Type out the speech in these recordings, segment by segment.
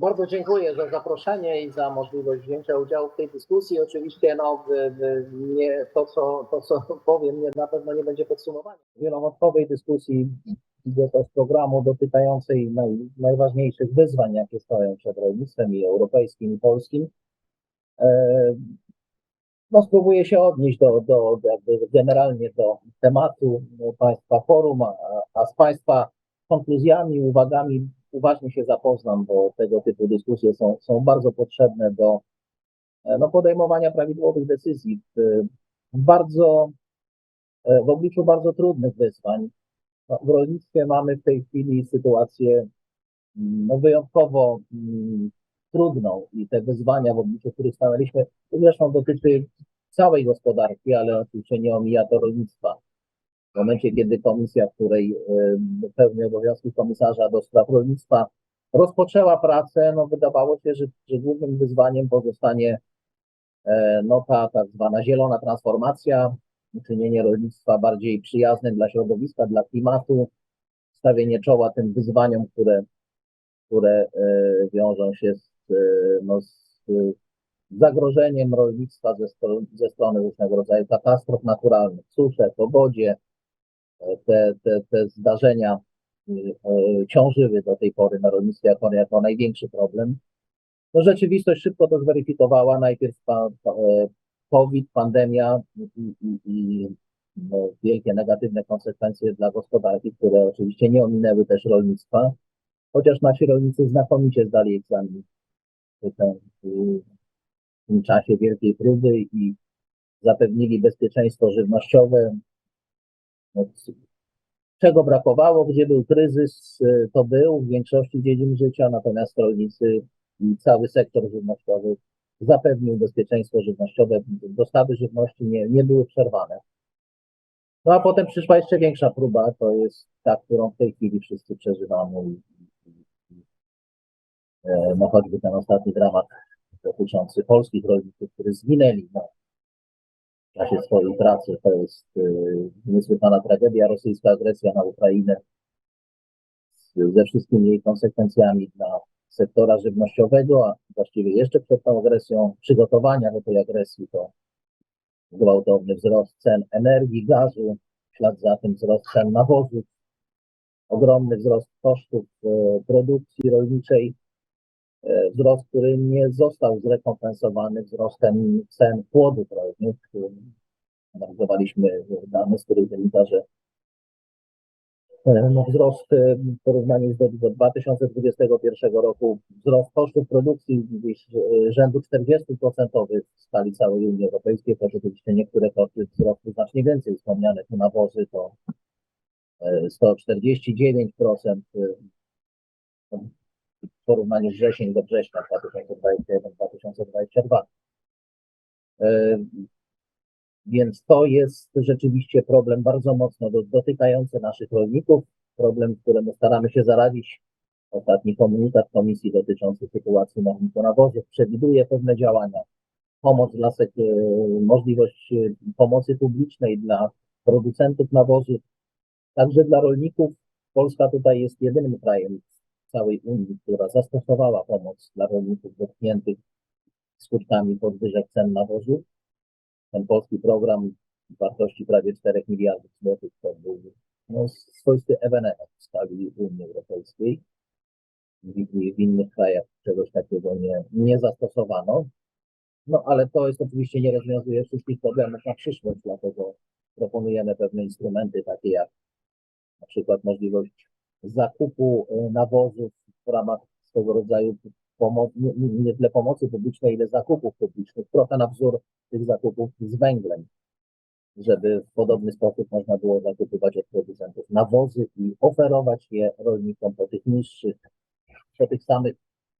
Bardzo dziękuję za zaproszenie i za możliwość wzięcia udziału w tej dyskusji. Oczywiście no, nie, to, co, to, co powiem, nie, na pewno nie będzie podsumowaniem wielowątkowej dyskusji z programu dotykającej naj, najważniejszych wyzwań, jakie stoją przed rolnictwem i europejskim, i polskim. E, no, spróbuję się odnieść do, do, do jakby generalnie do tematu Państwa forum, a, a z Państwa konkluzjami, uwagami uważnie się zapoznam, bo tego typu dyskusje są, są bardzo potrzebne do e, no, podejmowania prawidłowych decyzji w, bardzo, e, w obliczu bardzo trudnych wyzwań. No, w rolnictwie mamy w tej chwili sytuację mm, no, wyjątkowo mm, trudną i te wyzwania, w obliczu których stanęliśmy, zresztą dotyczy całej gospodarki, ale oczywiście nie omija to rolnictwa. W momencie, kiedy komisja, której y, pełni obowiązki komisarza do spraw rolnictwa, rozpoczęła pracę, no wydawało się, że, że głównym wyzwaniem pozostanie e, no ta tak zwana zielona transformacja, uczynienie rolnictwa bardziej przyjaznym dla środowiska, dla klimatu, stawienie czoła tym wyzwaniom, które, które e, wiążą się z, e, no, z zagrożeniem rolnictwa ze, ze strony różnego rodzaju katastrof naturalnych, susze, powodzie, e, te, te, te zdarzenia y, ciążyły do tej pory na rolnictwie jako, jako największy problem. No rzeczywistość szybko to zweryfikowała. Najpierw pa, pa, e, COVID, pandemia i, i, i no, wielkie negatywne konsekwencje dla gospodarki, które oczywiście nie ominęły też rolnictwa, chociaż nasi rolnicy znakomicie zdali egzamin w tym, w tym czasie wielkiej próby i zapewnili bezpieczeństwo żywnościowe. Czego brakowało, gdzie był kryzys, y, to był w większości dziedzin życia, natomiast rolnicy i cały sektor żywnościowy zapewnił bezpieczeństwo żywnościowe, dostawy żywności nie, nie były przerwane. No a potem przyszła jeszcze większa próba, to jest ta, którą w tej chwili wszyscy przeżywamy. E, no choćby ten ostatni dramat dotyczący polskich rolników, którzy zginęli no, czasie swojej pracy. To jest y, niesłychana tragedia, rosyjska agresja na Ukrainę z, ze wszystkimi jej konsekwencjami dla sektora żywnościowego, a właściwie jeszcze przed tą agresją, przygotowania do tej agresji to gwałtowny wzrost cen energii, gazu, w ślad za tym wzrost cen nawozów, ogromny wzrost kosztów e, produkcji rolniczej, wzrost, który nie został zrekompensowany wzrostem cen płodów rolnych. Analizowaliśmy dane, z których wynika, że e, no, wzrost e, w porównaniu do, do 2021 roku, wzrost kosztów produkcji gdzieś e, rzędu 40% w skali całej Unii Europejskiej, to rzeczywiście niektóre koszty wzrostu znacznie więcej, wspomniane tu nawozy to e, 149%, e, w porównaniu wrzesień do września 2021-2022. E, Więc to jest rzeczywiście problem bardzo mocno do- dotykający naszych rolników, problem, któremu staramy się zaradzić. Ostatni komunikat Komisji dotyczący sytuacji na rynku nawozów przewiduje pewne działania. Pomoc dla e, możliwość e, pomocy publicznej dla producentów nawozów, także dla rolników. Polska tutaj jest jedynym krajem całej Unii, która zastosowała pomoc dla rolników dotkniętych skutkami podwyżek cen nawozów. Ten polski program wartości prawie 4 miliardów złotych to był no, swoisty ewenement w skali Unii Europejskiej. W, w innych krajach czegoś takiego nie, nie zastosowano. No ale to jest oczywiście nie rozwiązuje wszystkich problemów na przyszłość, dlatego proponujemy pewne instrumenty takie jak na przykład możliwość zakupu e, nawozów w ramach swego rodzaju pomocy, nie, nie tyle pomocy publicznej, ile zakupów publicznych, trochę na wzór tych zakupów z węglem, żeby w podobny sposób można było zakupywać od producentów nawozy i oferować je rolnikom po tych niższych, po tych samych,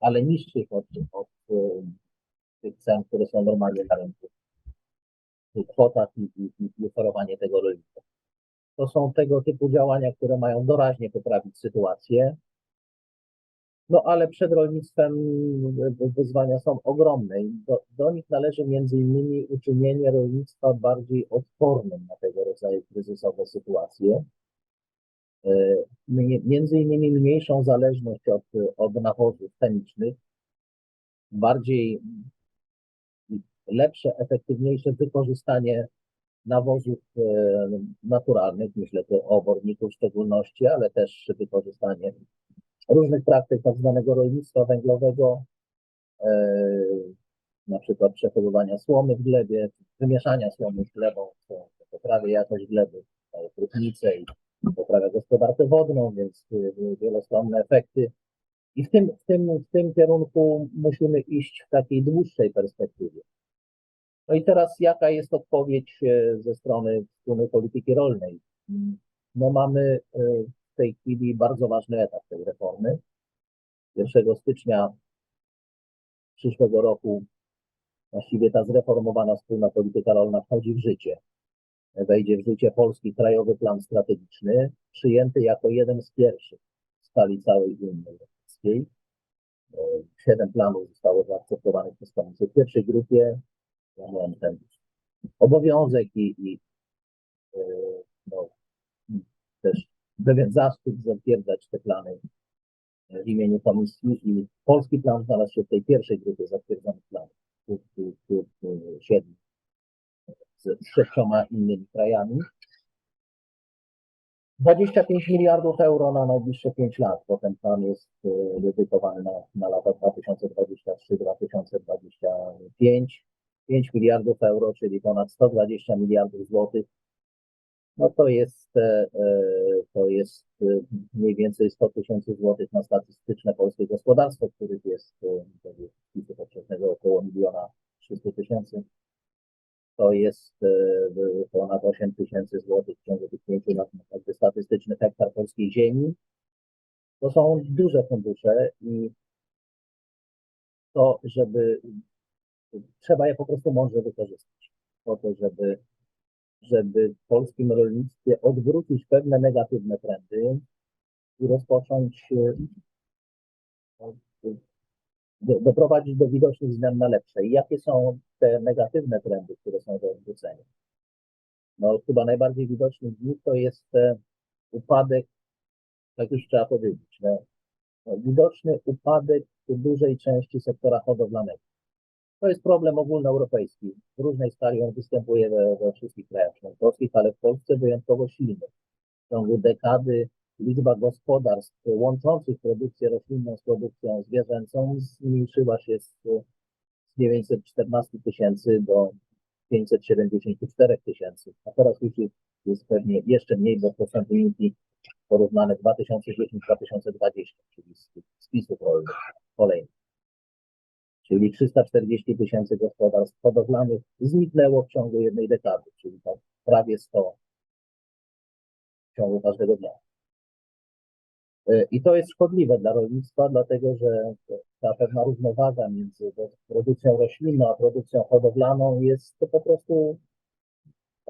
ale niższych od, od e, tych cen, które są normalnie na rynku, kwotach i, i, i oferowanie tego rolnikom. To są tego typu działania, które mają doraźnie poprawić sytuację. No ale przed rolnictwem wy- wyzwania są ogromne i do, do nich należy między innymi uczynienie rolnictwa bardziej odpornym na tego rodzaju kryzysowe sytuacje. e, między innymi mniejszą zależność od, od nawozów chemicznych, bardziej lepsze, efektywniejsze wykorzystanie nawozów e, naturalnych, myślę tu o oborniku w szczególności, ale też wykorzystanie różnych praktyk tak zwanego rolnictwa węglowego, e, na przykład przechowywania słomy w glebie, wymieszania słomy z glebą, co poprawia jakość gleby, próchnicę i poprawia gospodarkę wodną, więc y, wielostronne efekty. I w tym, w, tym, w tym kierunku musimy iść w takiej dłuższej perspektywie. No i teraz jaka jest odpowiedź e, ze strony wspólnej polityki rolnej? No mamy e, w tej chwili bardzo ważny etap tej reformy. 1 stycznia przyszłego roku właściwie ta zreformowana wspólna polityka rolna wchodzi w życie. Wejdzie w życie Polski Krajowy Plan Strategiczny, przyjęty jako jeden z pierwszych w skali całej Unii Europejskiej. E, Siedem planów zostało zaakceptowanych przez Komisję w pierwszej grupie. Miałem ten obowiązek i, i e, no, też pewien zaszczyt zatwierdzać te plany w imieniu Komisji i polski plan znalazł się w tej pierwszej grupie zatwierdzonych planów, wśród, e, siedmiu z sześcioma innymi krajami. 25 miliardów euro na najbliższe 5 lat, bo ten plan jest e, dedykowany na, na lata 2023-2025. 5 miliardów euro, czyli ponad 120 miliardów złotych. No to jest, e, e, to jest e, mniej więcej 100 tysięcy złotych na statystyczne polskie gospodarstwo, których jest powszechnego około miliona 300 tysięcy. To jest ponad 8 tysięcy złotych w ciągu tych pięciu lat na statystyczny hektar polskiej ziemi. To są duże fundusze i to, żeby trzeba je po prostu mądrze wykorzystać. Po to, żeby, żeby w polskim rolnictwie odwrócić pewne negatywne trendy i rozpocząć e, do, doprowadzić do widocznych zmian na lepsze. I jakie są te negatywne trendy, które są do odwrócenia? No, chyba najbardziej widoczny z nich to jest e, upadek, tak już trzeba powiedzieć, no, no, widoczny upadek dużej części sektora hodowlanego. To jest problem ogólnoeuropejski. W różnej skali on występuje we, we wszystkich krajach członkowskich, ale w Polsce wyjątkowo silny. W ciągu dekady liczba gospodarstw łączących produkcję roślinną z produkcją zwierzęcą zmniejszyła się z, z 914 tysięcy do 574 tysięcy, a teraz już jest, pewnie jeszcze mniej, bo to są wyniki porównane 2010-2020, czyli z spisów rolnych kolejnych. Czyli 340 tysięcy gospodarstw hodowlanych zniknęło w ciągu jednej dekady, czyli tak prawie 100 w ciągu każdego dnia. E, I to jest szkodliwe dla rolnictwa, dlatego że ta pewna równowaga między produkcją roślinną a produkcją hodowlaną jest po prostu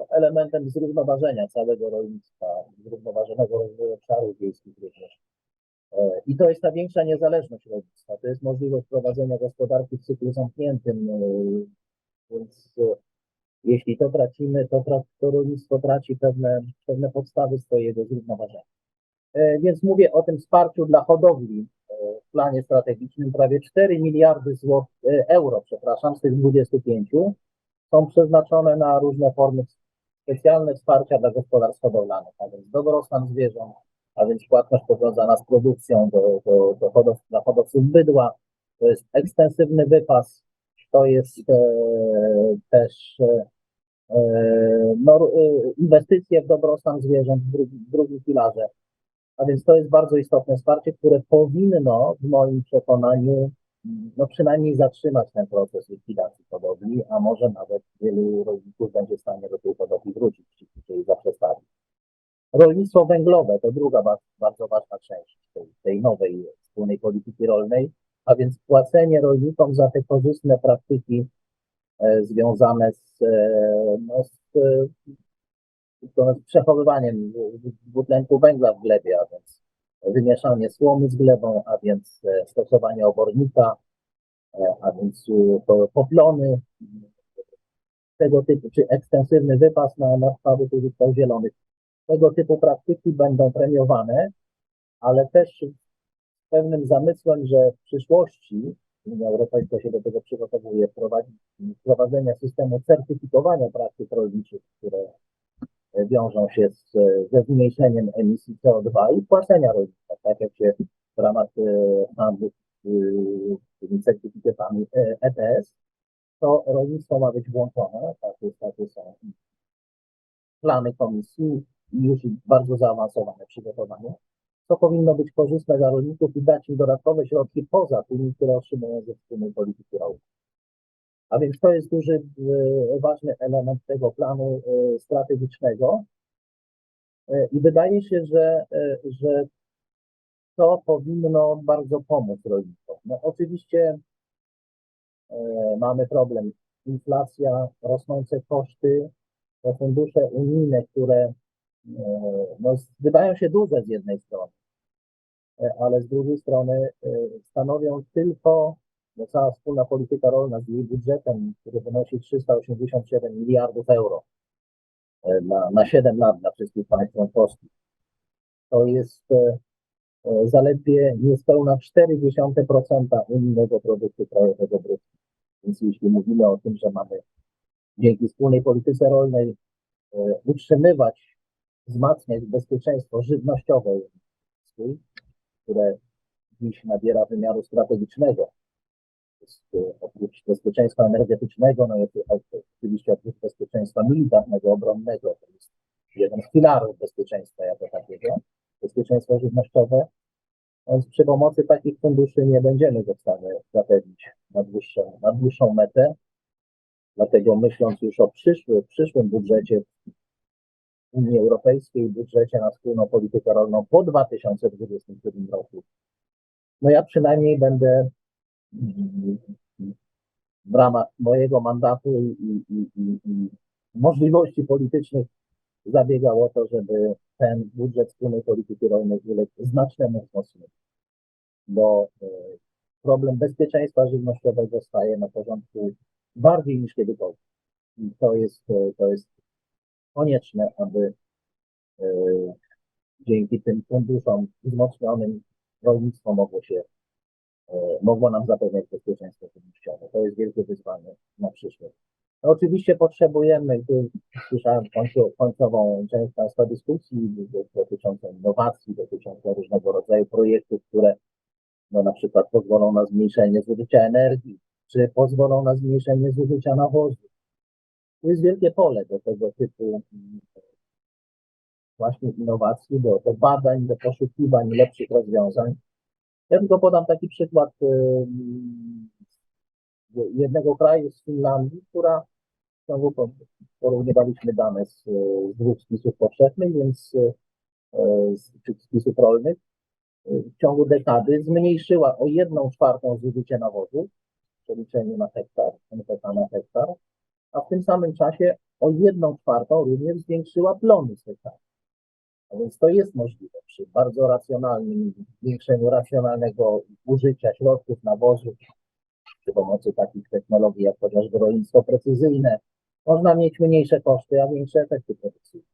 elementem zrównoważenia całego rolnictwa, zrównoważonego rozwoju obszarów wiejskich również. E, I to jest ta większa niezależność rolnictwa. To jest możliwość prowadzenia gospodarki w cyklu zamkniętym. e, Więc e, jeśli to tracimy, to, tra- to rolnictwo traci pewne, pewne podstawy swojego zrównoważenia. Więc mówię o tym wsparciu dla hodowli w planie strategicznym. Prawie 4 miliardy zł, e, euro, przepraszam, z tych 25 są przeznaczone na różne formy specjalne wsparcia dla gospodarstw hodowlanych, a więc dobrostan zwierząt, a więc płatność powiązana z produkcją do, do, do hodow, dla hodowców bydła, to jest ekstensywny wypas, to jest e, też e, e, no, e, inwestycje w dobrostan zwierząt w drugim, w drugim filarze. A więc to jest bardzo istotne wsparcie, które powinno w moim przekonaniu no przynajmniej zatrzymać ten proces likwidacji hodowli, a może nawet wielu rolników będzie w stanie do tej hodowli wrócić, ci, którzy jej. Rolnictwo węglowe to druga ba- bardzo ważna część tej, tej nowej wspólnej polityki rolnej, a więc płacenie rolnikom za te korzystne praktyki e, związane z, e, no, z, e, z przechowywaniem dwu- dwutlenku węgla w glebie, a więc wymieszanie słomy z glebą, a więc e, stosowanie obornika, e, a więc e, po- poplony, tego typu, czy ekstensywny wypas na, na trwałych użytkach zielonych. Tego typu praktyki będą premiowane, ale też z pewnym zamysłem, że w przyszłości Unia Europejska się do tego przygotowuje, wprowadzenia systemu certyfikowania praktyk rolniczych, które e, wiążą się z, ze zmniejszeniem emisji CO2 i płacenia rolnika, tak jak się w ramach e, handlu e, tymi certyfikatami e, ETS, to rolnictwo ma być włączone, takie, takie są plany komisji już bardzo zaawansowane przygotowanie, co powinno być korzystne dla rolników i dać im dodatkowe środki poza tymi, które otrzymują ze wspólnej polityki rolnej. A więc to jest duży, e, ważny element tego planu e, strategicznego. E, I wydaje się, że, że to powinno bardzo pomóc rolnikom. No, oczywiście mamy problem inflacja, rosnące koszty, te fundusze unijne, które no, wydają się duże z jednej strony, e, ale z drugiej strony e, stanowią tylko no, cała wspólna polityka rolna z jej budżetem, który wynosi 387 miliardów euro e, na, na 7 lat dla wszystkich państw członkowskich. To jest e, e, zaledwie niespełna 0,4% unijnego produktu krajowego brutto. Więc jeśli mówimy o tym, że mamy dzięki wspólnej polityce rolnej e, utrzymywać, wzmacniać bezpieczeństwo żywnościowe, które dziś nabiera wymiaru strategicznego. Jest, e, oprócz bezpieczeństwa energetycznego, no jest oczywiście oprócz bezpieczeństwa militarnego, obronnego, to jest jeden z filarów bezpieczeństwa jako takiego, bezpieczeństwo żywnościowe. Więc przy pomocy takich funduszy nie będziemy w stanie zapewnić na dłuższą, na dłuższą metę. Dlatego myśląc już o przyszłym, przyszłym budżecie Unii Europejskiej, budżecie na wspólną politykę rolną po 2027 roku, no ja przynajmniej będę w ramach mojego mandatu i, i, i, i, i możliwości politycznych zabiegał o to, żeby ten budżet wspólnej polityki rolnej uległ znacznemu wzmocnieniu, bo e, problem bezpieczeństwa żywnościowego staje na porządku bardziej niż kiedykolwiek. I to jest, e, to jest konieczne, aby e, dzięki tym funduszom wzmocnionym rolnictwo mogło się, e, mogło nam zapewniać bezpieczeństwo żywnościowe. To jest wielkie wyzwanie na przyszłość. No oczywiście potrzebujemy, tu słyszałem końcu, końcową część Państwa dyskusji dotyczącą innowacji, dotyczącą różnego rodzaju projektów, które no, na przykład pozwolą na zmniejszenie zużycia energii, czy pozwolą na zmniejszenie zużycia nawozów. Tu jest wielkie pole do tego typu mm, właśnie innowacji, do, do badań, do poszukiwań lepszych rozwiązań. Ja tylko podam taki przykład jednego kraju z Finlandii, która znowu po- porównywaliśmy dane z, z dwóch spisów powszechnych, więc e, z, czy spisów rolnych, w ciągu dekady zmniejszyła o jedną czwartą zużycie nawozów w przeliczeniu na hektar, NPK na hektar, a w tym samym czasie o jedną czwartą również zwiększyła plony hektaru. A więc to jest możliwe przy bardzo racjonalnym, zwiększeniu racjonalnego użycia środków nawozów przy pomocy takich technologii jak chociażby rolnictwo precyzyjne. Można mieć mniejsze koszty, a większe efekty produkcyjne.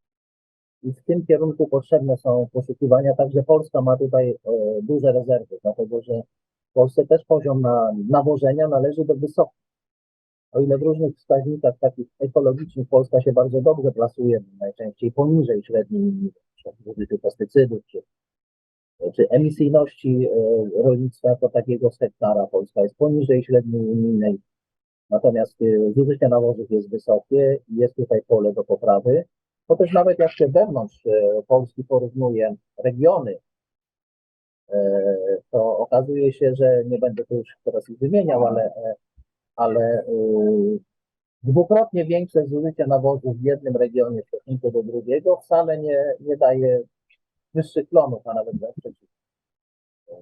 I w tym kierunku potrzebne są poszukiwania. Także Polska ma tutaj e, duże rezerwy, dlatego że w Polsce też poziom na, nawożenia należy do wysokich. O ile w różnych wskaźnikach takich ekologicznych Polska się bardzo dobrze plasuje, najczęściej poniżej średniej użyciu pestycydów czy, czy emisyjności e, rolnictwa jako takiego z hektara, Polska jest poniżej średniej unijnej. Natomiast e, zużycie nawozów jest wysokie i jest tutaj pole do poprawy. To też nawet jak się wewnątrz e, Polski porównuje regiony, to okazuje się, że nie będę tu już teraz ich wymieniał, ale, ale e, dwukrotnie większe zużycie nawozów w jednym regionie w stosunku do drugiego wcale nie, nie daje wyższych plonów, a nawet wręcz przeciwnie. E,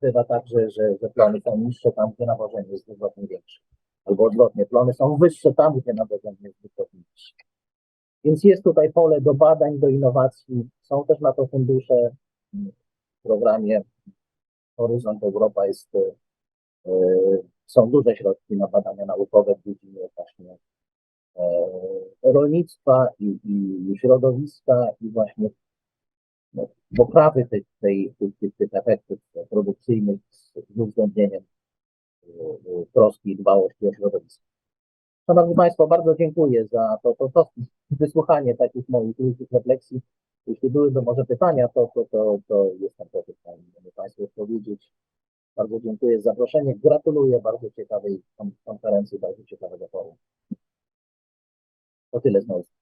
Bywa tak, że, że, plony są niższe tam, gdzie nawożenie jest dwukrotnie większe. Albo odwrotnie, plony są wyższe tam, gdzie nawożenie jest dwukrotnie niższe. Więc jest tutaj pole do badań, do innowacji. Są też na to fundusze. W programie Horyzont Europa jest, e, są duże środki na badania naukowe w dziedzinie właśnie e, rolnictwa i, i środowiska i właśnie no, poprawy tej, tej, tych, tych, tych efektów produkcyjnych z z uwzględnieniem e, troski i dbałości o środowisko. Szanowni Państwo, bardzo dziękuję za to, to, to wysłuchanie takich moich różnych refleksji. Jeśli byłyby może pytania, to, to, to, to jestem gotów Państwu odpowiedzieć. Bardzo dziękuję za zaproszenie. Gratuluję bardzo ciekawej kon- konferencji, bardzo ciekawego forum. To tyle z mojej.